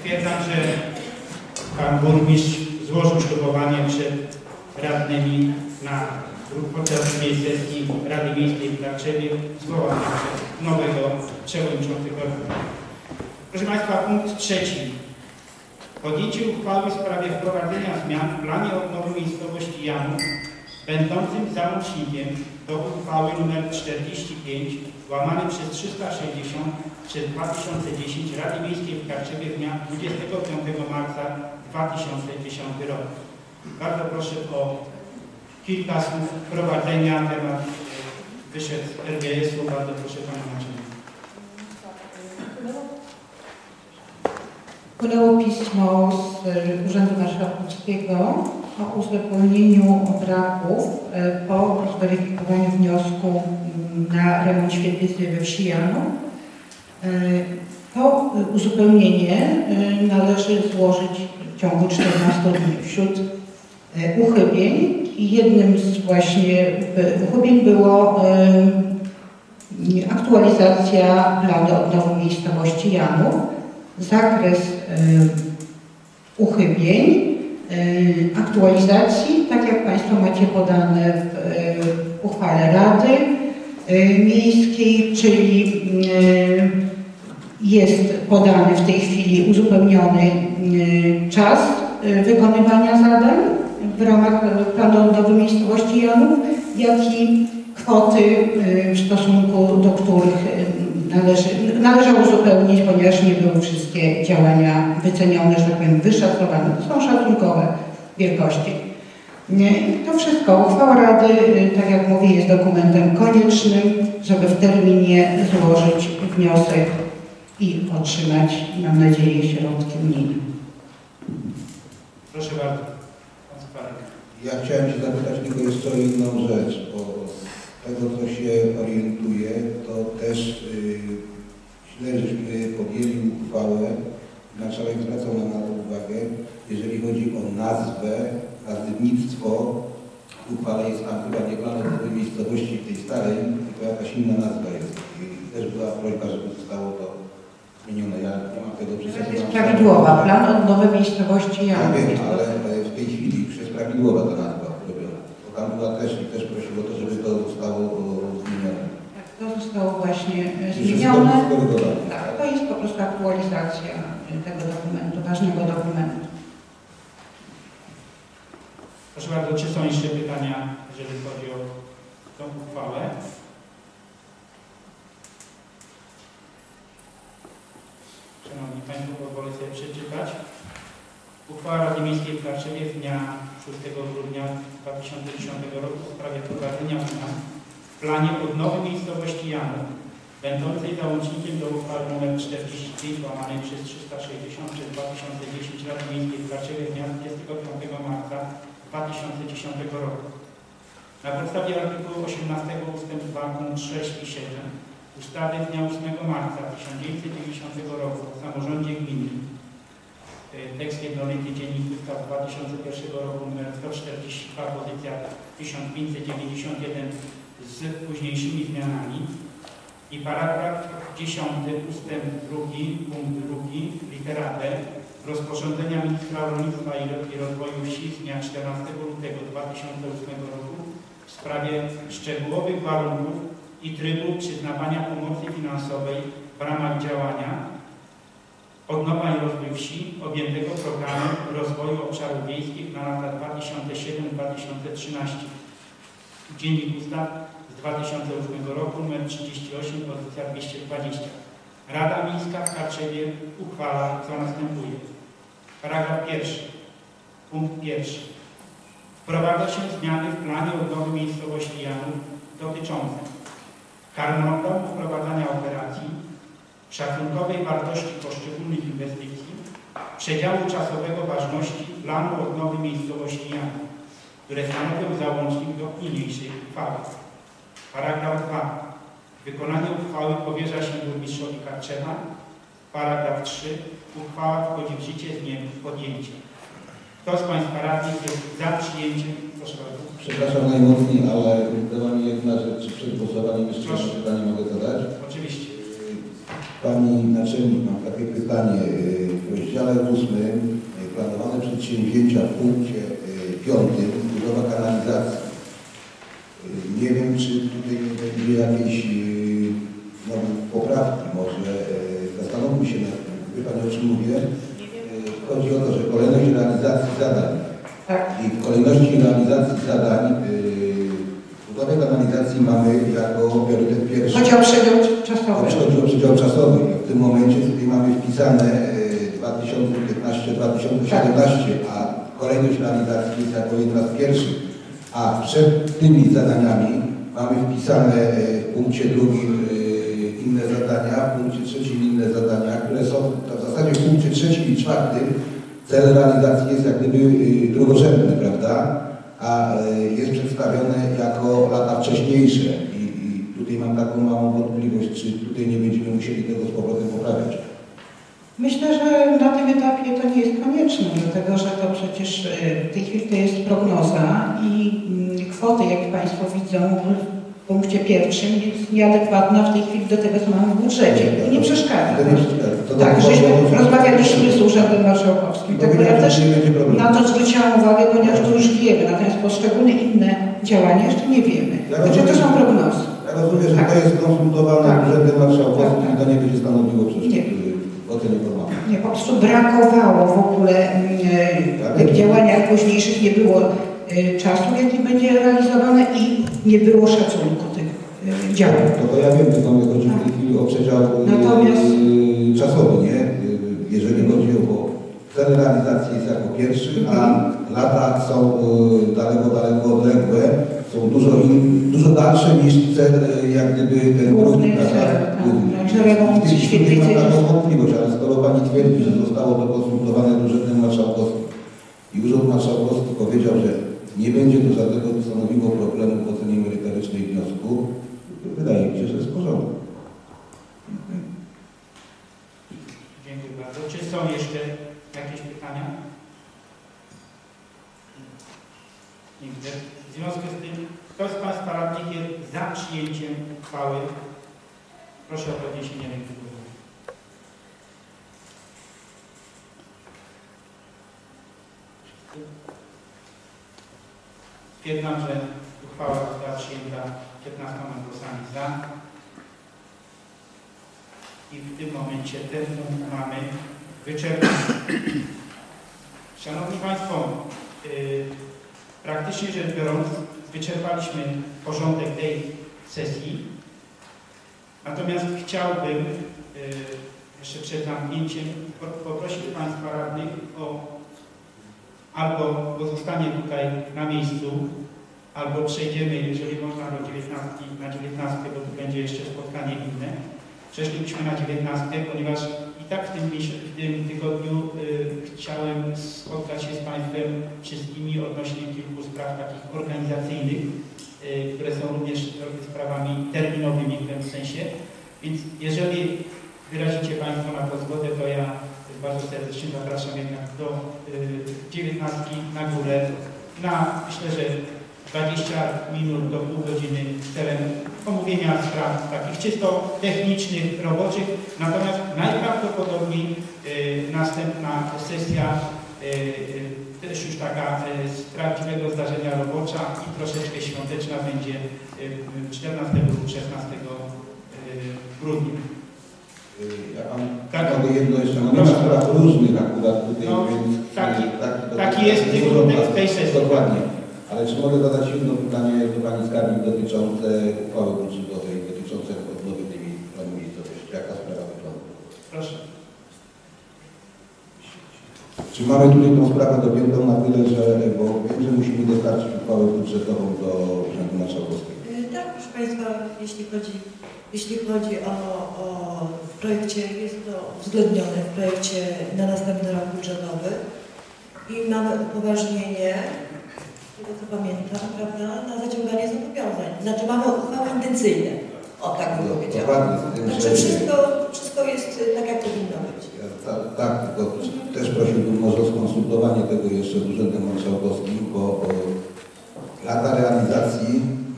Stwierdzam, że pan burmistrz złożył ślubowanie przed radnymi na podczas sesji Rady Miejskiej w zwołanej przez nowego przewodniczącego. Proszę Państwa, punkt trzeci. Podjęcie uchwały w sprawie wprowadzenia zmian w planie odnowy miejscowości Janów będącym załącznikiem do uchwały nr 45 łamany przez 360 przez 2010 Rady Miejskiej w Karczewie dnia 25 marca 2010 rok. Bardzo proszę o kilka słów wprowadzenia. Temat wyszedł z RGS-u. Bardzo proszę Panią Naczelnik. Wpłynęło pismo z e, Urzędu Marszałkowskiego o uzupełnieniu braków e, po zweryfikowaniu wniosku mm, na remont świetlicy we wsi Janów. E, To uzupełnienie należy złożyć w ciągu 14 dni wśród uchybień. I jednym z właśnie uchybień było aktualizacja planu odnowy miejscowości Janów zakres uchybień, aktualizacji, tak jak Państwo macie podane w uchwale Rady Miejskiej, czyli jest podany w tej chwili uzupełniony czas wykonywania zadań w ramach planu odnowy miejscowości Janów, jak i kwoty w stosunku do których należy, należało uzupełnić, ponieważ nie były wszystkie działania wycenione, że tak powiem, wyszacowane. To są szacunkowe wielkości. To wszystko. Uchwała Rady, y, tak jak mówię, jest dokumentem koniecznym, żeby w terminie złożyć wniosek i otrzymać, mam nadzieję, środki unijne. Proszę bardzo. Ja chciałem się zapytać tylko jeszcze o inną rzecz, bo tego co się orientuje, to też yy, źle żeśmy podjęli uchwałę, marszałek zwracał nam na to uwagę, jeżeli chodzi o nazwę, nazywnictwo, w uchwale jest tam chyba nie plan odbudowy miejscowości w tej starej, tylko jakaś inna nazwa jest. I też była prośba, żeby zostało to zmienione. Ja nie mam tego sobie. Jest prawidłowa, plan odnowy miejscowości Ja wiem, ale w tej chwili już jest prawidłowa ta nazwa robiona. Bo tam była też i też prosił o to, żeby to zostało zmienione. Tak, to zostało właśnie e, zmienione. Tak, to jest po prostu aktualizacja tego dokumentu, ważnego dokumentu. Proszę bardzo, czy są jeszcze pytania, jeżeli chodzi o tą uchwałę? Szanowni Państwo, pozwolę sobie przeczytać. Uchwała Rady Miejskiej w Karszewie z dnia 6 grudnia 2010 roku w sprawie wprowadzenia zmian w planie odnowy miejscowości Janów, będącej załącznikiem do uchwały nr 45 łamanej przez 360 przez 2010 Rady Miejskiej w Karszewie z dnia 25 marca 2010 roku. Na podstawie artykułu 18 ust. 2 punkt 6 i 7 ustawy z dnia 8 marca 1990 roku o samorządzie gminy tekst jednolity dziennik ustaw 2001 roku nr 142 pozycja 1591 z późniejszymi zmianami. I paragraf 10 ustęp 2 punkt 2 litera B rozporządzenia ministra rolnictwa i rozwoju wsi z dnia 14 lutego 2008 roku w sprawie szczegółowych warunków i trybu przyznawania pomocy finansowej w ramach działania Odnowa i rozwój wsi objętego programem rozwoju obszarów wiejskich na lata 2007-2013. Dziennik Ustaw z 2008 roku nr 38 pozycja 220. Rada Miejska w Karczewie uchwala co następuje. Paragraf pierwszy. Punkt pierwszy. Wprowadza się zmiany w planie odnowy miejscowości Janów dotyczące harmonogramu wprowadzania operacji, szacunkowej wartości poszczególnych inwestycji, przedziału czasowego ważności planu odnowy miejscowości Janów, które stanowią załącznik do niniejszej uchwały. Paragraf 2. Wykonanie uchwały powierza się burmistrzowi Karczewa. Paragraf 3. Uchwała wchodzi w życie z dniem podjęcia. Kto z Państwa radnych jest za przyjęciem? Proszę bardzo. Przepraszam najmocniej, ale była mi jedna rzecz przed głosowaniem. Jeszcze jedno pytanie mogę zadać? Oczywiście. Pani Naczelnik, mam takie pytanie. Y, W rozdziale 8 y, planowane przedsięwzięcia w punkcie 5 budowa kanalizacji. Nie wiem, czy tutaj będzie jakiejś y, no, poprawki. Może zastanówmy się nad tym. Wie Pani o czym mówię? Chodzi o to, że kolejność realizacji zadań Tak. i w kolejności realizacji zadań budowę kanalizacji mamy jako priorytet pierwszy. Chodzi o czasowy. Chodzi o przedział czasowy. W tym momencie tutaj mamy wpisane yy, 2015-2017, a kolejność realizacji jest jako jedna z pierwszych. A przed tymi zadaniami mamy wpisane yy, w punkcie drugim yy, inne zadania, w punkcie trzecim inne zadania, które są w zasadzie w punkcie trzecim i czwartym cel realizacji jest jak gdyby y, drugorzędny, prawda? A y, jest przedstawione jako lata wcześniejsze mam taką małą wątpliwość, czy tutaj nie będziemy musieli tego z powrotem poprawiać. Myślę, że na tym etapie to nie jest konieczne, dlatego że to przecież y, w tej chwili to jest prognoza i mm, kwoty, jak Państwo widzą, w punkcie pierwszym jest nieadekwatna w tej chwili do tego, co mamy w budżecie. I nie przeszkadza. To. To Tak, żeśmy rozmawialiśmy z Urzędem Marszałkowskim. To Tak, ja też na to zwróciłam uwagę, ponieważ to już wiemy, natomiast poszczególne inne działania jeszcze nie wiemy. Także to rozumiem. są prognozy. Ja rozumiem, że Tak. To jest konsultowane Tak. Urzędem Marszałkowskim Tak, i to nie będzie stanowiło przeszkód Nie. y, w ocenie formalnej. Nie, po prostu brakowało w ogóle Tak. w tych działaniach późniejszych, nie było y, czasu, jaki będzie realizowany i nie było szacunku tych y, działań. To, to ja wiem, tylko mnie chodzi w tej chwili o przedział Natomiast- czasowy, nie? Jeżeli chodzi o cel realizacji jest jako pierwszy, a lata są y, daleko, daleko odległe, są dużo, in, dużo dalsze niż cel, y, jak gdyby ten Główny tak. W tej chwili mam taką wątpliwość, ale skoro Pani twierdzi, że zostało to konsultowane z Urzędem Marszałkowskim i Urząd Marszałkowski powiedział, że nie będzie to żadnego stanowiło problemu w ocenie merytorycznej wniosku, to wydaje mi się, że jest w porządku. Dziękuję bardzo. Czy są jeszcze jakieś pytania? Nie widzę. W związku z tym, kto z Państwa radnych jest za przyjęciem uchwały? Proszę o podniesienie ręki. Stwierdzam, że uchwała została przyjęta 15 głosami za. I w tym momencie ten punkt mamy wyczerpany. Szanowni Państwo, yy, praktycznie rzecz biorąc, wyczerpaliśmy porządek tej sesji. Natomiast chciałbym yy, jeszcze przed zamknięciem po- poprosić Państwa radnych o albo pozostanie tutaj na miejscu, albo przejdziemy, jeżeli można, do 19, na 19, bo tu będzie jeszcze spotkanie inne. Przeszlibyśmy na 19, ponieważ tak w tym, w tym tygodniu y, chciałem spotkać się z Państwem wszystkimi odnośnie kilku spraw takich organizacyjnych, y, które są również sprawami terminowymi w tym sensie. Więc jeżeli wyrazicie Państwo na to zgodę, to ja bardzo serdecznie zapraszam jednak do y, 19 na górę na myślę, że 20 minut do pół godziny celem omówienia spraw takich czysto technicznych, roboczych. Natomiast najprawdopodobniej y, następna sesja y, y, też już taka z prawdziwego zdarzenia robocza i troszeczkę świąteczna będzie y, 14 lub 16 y, grudnia. Ja mam Tak. mogę jedno jeszcze, no nie ma spraw różnych akurat tutaj, No, więc... taki- y, taki, taki jest tej sesji. Dokładnie. Ale czy mogę zadać jedno pytanie do Pani Skarbnik dotyczące uchwały budżetowej, dotyczące odnowy tej miejscowości? Jak ta sprawa wygląda? Proszę. Czy mamy tutaj tą sprawę dopiętą na tyle, że, bo wiem, że musimy dostarczyć uchwałę budżetową do Urzędu Marszałkowskiego. Y, Tak, proszę Państwa, jeśli chodzi, jeśli chodzi o, o w projekcie, jest to uwzględnione w projekcie na następny rok budżetowy i mamy upoważnienie, tego co pamiętam, prawda, na zaciąganie zobowiązań. Znaczy mamy uchwały intencyjne, o tak bym No, powiedziała. Dokładnie, z tym, Także że... wszystko, wszystko jest y, tak, jak powinno być. Ja, ta- Tak, tylko też prosiłbym może o skonsultowanie tego jeszcze z Urzędem Marszałkowskim, bo e, lata realizacji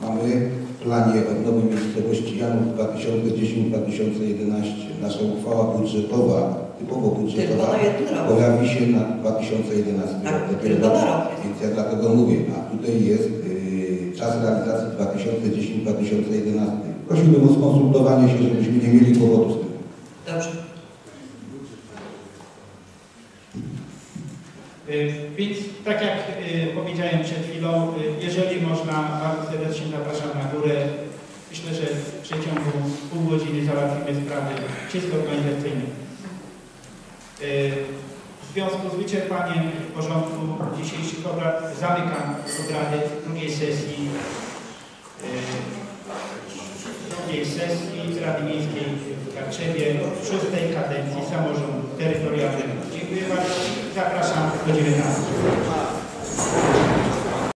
mamy w planie planie odnowy miejscowości Janów 2010-2011 nasza uchwała budżetowa, typowo Tylko budżetowa, rok. pojawi się na 2011 Tak, rok. Dopiero tylko na rok jest. Więc ja dlatego mówię, a tutaj jest yy, czas realizacji 2010-2011. Prosiłbym o skonsultowanie się, żebyśmy nie mieli powodu z tym. Dobrze. Y, Więc tak jak y, powiedziałem przed chwilą, y, jeżeli można, bardzo serdecznie zapraszam na górę. Myślę, że w przeciągu pół godziny załatwimy sprawy czysto organizacyjne. Y, W związku z wyczerpaniem porządku dzisiejszych obrad zamykam obrady drugiej sesji y, drugiej sesji Rady Miejskiej w Karczewie szóstej kadencji samorządu terytorialnego. Dziękuję bardzo. Zapraszam do 19.